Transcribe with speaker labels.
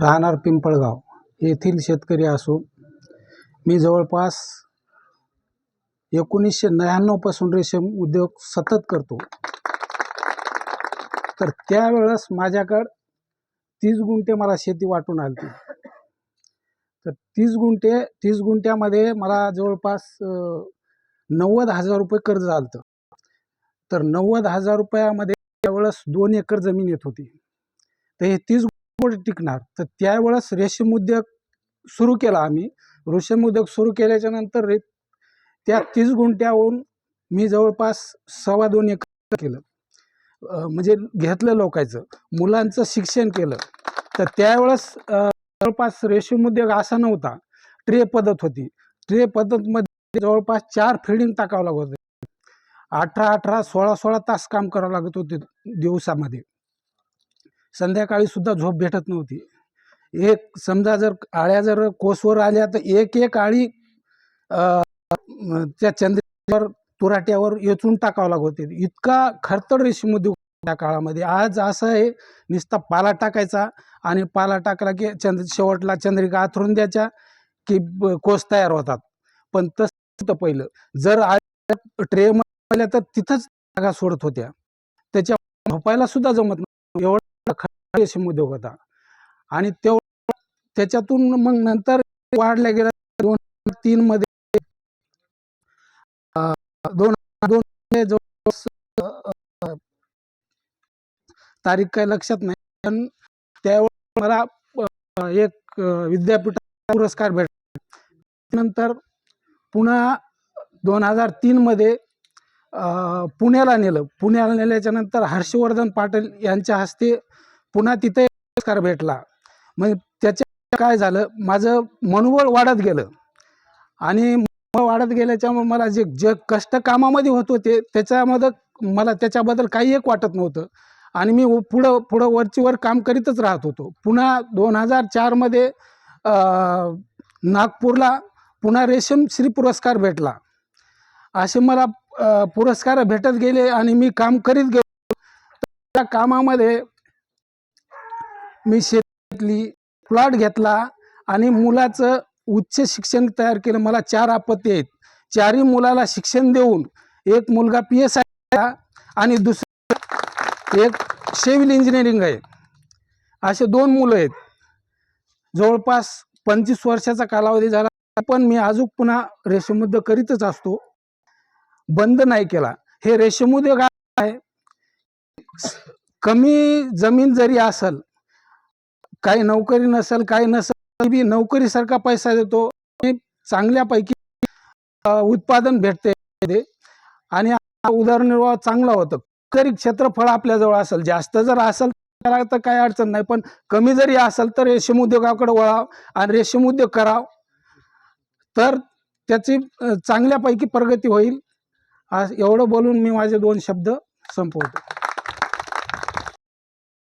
Speaker 1: राहणार पिंपळगाव येथील शेतकरी असून मी जवळपास एकोणीसशे नव्याण्णवपासून रेशीम उद्योग सतत करतो. तर त्यावेळेस माझ्याकडं तीस गुंठे मला शेती वाटून आली तर तीस गुंठे तीस गुंठ्यामध्ये मला जवळपास नव्वद हजार रुपये कर्ज आलं तर नव्वद हजार रुपयामध्ये त्यावेळेस दोन एकर जमीन येत होती. तर हे तीस गुंठे टिकणार. तर त्यावेळेस रेशीम उद्योग सुरू केला आम्ही. रेशीम उद्योग सुरू केल्याच्यानंतर रे त्या तीस गुंठ्याहून मी जवळपास सव्वा दोन एकर केलं. म्हणजे घेतलं लोकांचं. मुलांचं शिक्षण केलं. तर त्यावेळेस जवळपास रेशीम उद्योग असा नव्हता. ट्रे पद्धत होती. ट्रे पद्धतमध्ये जवळपास चार फिडिंग टाकावं लागत होते. अठरा अठरा सोळा सोळा तास काम करावं लागत होते दिवसामध्ये. संध्याकाळी सुद्धा झोप भेटत नव्हती. एक समजा जर आळ्या जर कोसवर आल्या तर एक एक आळी त्या चंद्रावर तुराट्यावर येचून टाकावं लागत होते. इतका खरतड रेशीम उद्योग त्या काळामध्ये. आज असं आहे नुसता पाला टाकायचा आणि पाला टाकला की चंद्र शेवटला चंद्रिका आथरून द्यायच्या की कोस तयार होतात. पण तसं होतं पहिलं. जर आज ट्रे तर तिथंच जागा सोडत होत्या. त्याच्या झोपायला सुद्धा जमत नव्हतं. एवढं रेशीम उद्योग होता. आणि त्याच्यातून मग नंतर वाढल्या गेल्या दोन हजार तीन मध्ये दोन दोन तारीख काही लक्षात नाही. पण त्यावेळेस मला एक विद्यापीठाचा पुरस्कार भेटला. नंतर पुन्हा दोन हजार तीनमध्ये अं, पुण्याला नेलं. पुण्याला नेल्याच्या नंतर हर्षवर्धन पाटील यांच्या हस्ते पुन्हा तिथे पुरस्कार भेटला. मग त्याच्या काय झालं? माझं मनोबळ वाढत गेलं. आणि मनोबळ वाढत गेल्याच्यामुळे मला जे जे कष्ट कामामध्ये होत होते त्याच्यामध्ये मला त्याच्याबद्दल काही एक वाटत नव्हतं. आणि मी पुढं पुढं वरचीवर काम करीतच राहत होतो. पुन्हा दोन हजार चारमध्ये नागपूरला पुन्हा रेशीम श्री पुरस्कार भेटला. असे मला पुरस्कार भेटत गेले आणि मी काम करीत गेलो. त्या कामामध्ये मी शेतीतली प्लॉट घेतला आणि मुलाचं उच्च शिक्षण तयार केलं. मला चार आपत्ती आहेत. चारही मुलाला शिक्षण देऊन एक मुलगा पी एस आय आणि दुसरा एक सिव्हिल इंजिनिअरिंग आहे. असे दोन मुलं आहेत. जवळपास पंचवीस वर्षाचा कालावधी झाला. पण मी अजून पुन्हा रेशीम उद्योग करीतच असतो. बंद नाही केला. हे रेशीम उद्योग आहे. कमी जमीन जरी असल काही नोकरी नसेल काही नसेल बी नोकरीसारखा पैसा देतो. चांगल्यापैकी उत्पादन भेटते. आणि उदरनिर्वाह चांगला होतो. तरी क्षेत्रफळ आपल्याजवळ असेल जास्त जर असेल तर काही अडचण नाही. पण कमी जरी असेल तर रेशीम उद्योगाकडे वळाव आणि रेशीम उद्योग कराव. तर त्याची चांगल्यापैकी प्रगती होईल. एवढं बोलून मी माझे दोन शब्द संपवतो.